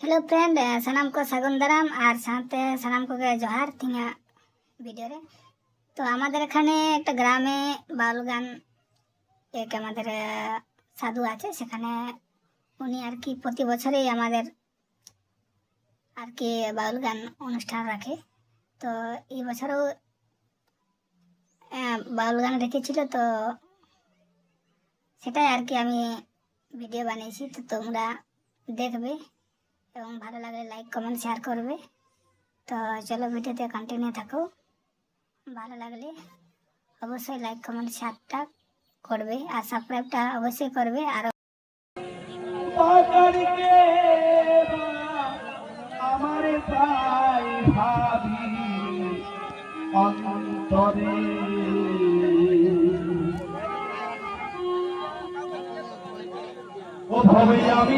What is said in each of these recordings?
Hello friend ᱥᱟᱱᱟᱢ ᱠᱚ ᱥᱟᱹᱜᱩᱱ ᱫᱟᱨᱟᱢ আর সাথে সানাম কোকে জোহার তিঙা ভিডিওরে তো আমাদের এখানে একটা গ্রামে বাউল গান এক আমাদের আহ, সাধু আছে সেখানে উনি আর কি প্রতি বছরেই আমাদের আর কি বাউল গান অনুষ্ঠান রাখে তো এই বছরও আহ, বাউল গান রেখেছিল তো সেটাই আর কি আমি ভিডিও বানিয়েছি তো তোমরা দেখবে এবং ভালো লাগলে লাইক কমেন্ট শেয়ার করবে। তো চলো ভিডিওতে কন্টিনিউ থাকো। ভালো লাগলে অবশ্যই লাইক কমেন্ট শেয়ারটা করবে আর সাবস্ক্রাইবটা অবশ্যই করবে। আর আমি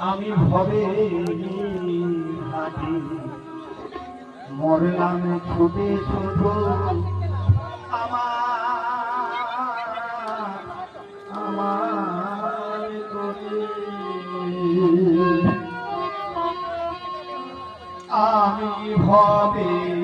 আমি ভবে হাঁটি। মরলাম ছুটে শুধু আমার আমার আমি ভবে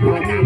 Gracias.